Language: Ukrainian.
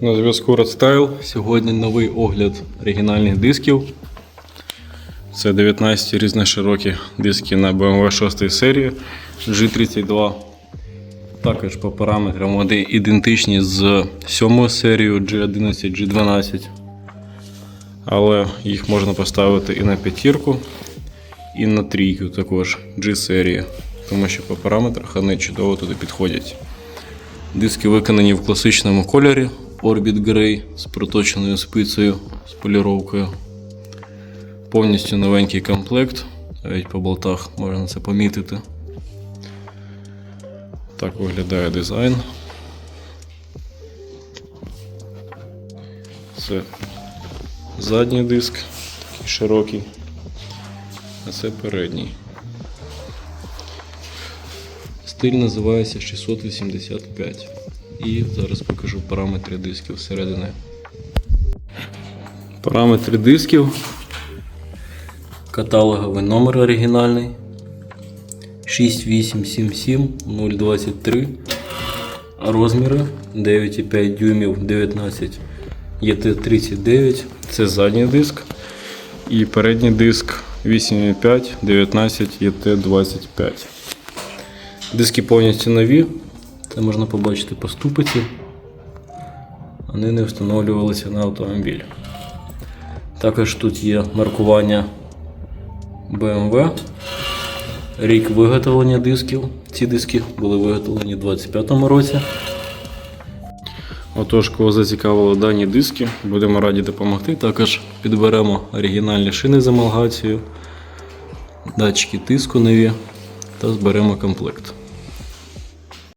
На зв'язку Redstyle. Сьогодні новий огляд оригінальних дисків. Це 19 різноширокі диски на BMW 6 серії G32. Також по параметрам вони ідентичні з 7 серією G11, G12. Але їх можна поставити і на п'ятірку, і на трійку також G-серії, тому що по параметрах вони чудово туди підходять. Диски виконані в класичному кольорі Orbit Grey з проточеною спицею з поліровкою. Повністю новенький комплект, навіть по болтах можна це помітити. Так виглядає дизайн. Це задній диск, такий широкий, а це передній. Стиль називається 685. І зараз покажу параметри дисків всередини. Параметри дисків. Каталоговий номер оригінальний. 6877 023. Розміри 9,5 дюймів 19 ЄТ39. Це задній диск. І передній диск 8,5 19 ЄТ25. Диски повністю нові. Це можна побачити по ступиці. Вони не встановлювалися на автомобіль. Також тут є маркування BMW. Рік виготовлення дисків. Ці диски були виготовлені у 2025 році. Отож, кого зацікавили дані диски, будемо раді допомогти. Також підберемо оригінальні шини з амалгацією, датчики тиску нові та зберемо комплект.